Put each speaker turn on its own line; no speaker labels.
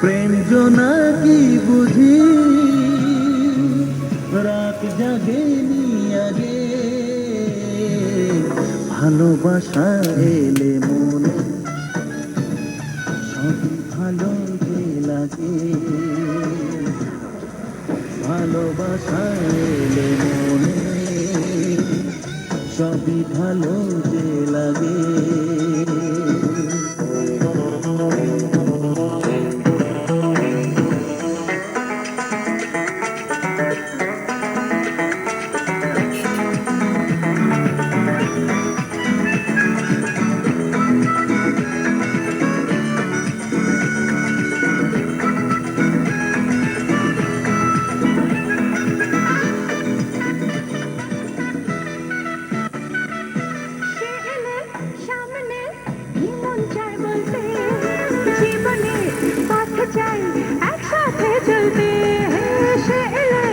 প্রেম জোনাকি বুঝি? রাত জাগেনি আগে ভালোবাসা এলে মনে সবই ভালো লাগে। ভালোবাসা এলে মনে সবই ভালো যে লাগে। জীবনে পথ চাই একসাথে চলবে সে এলে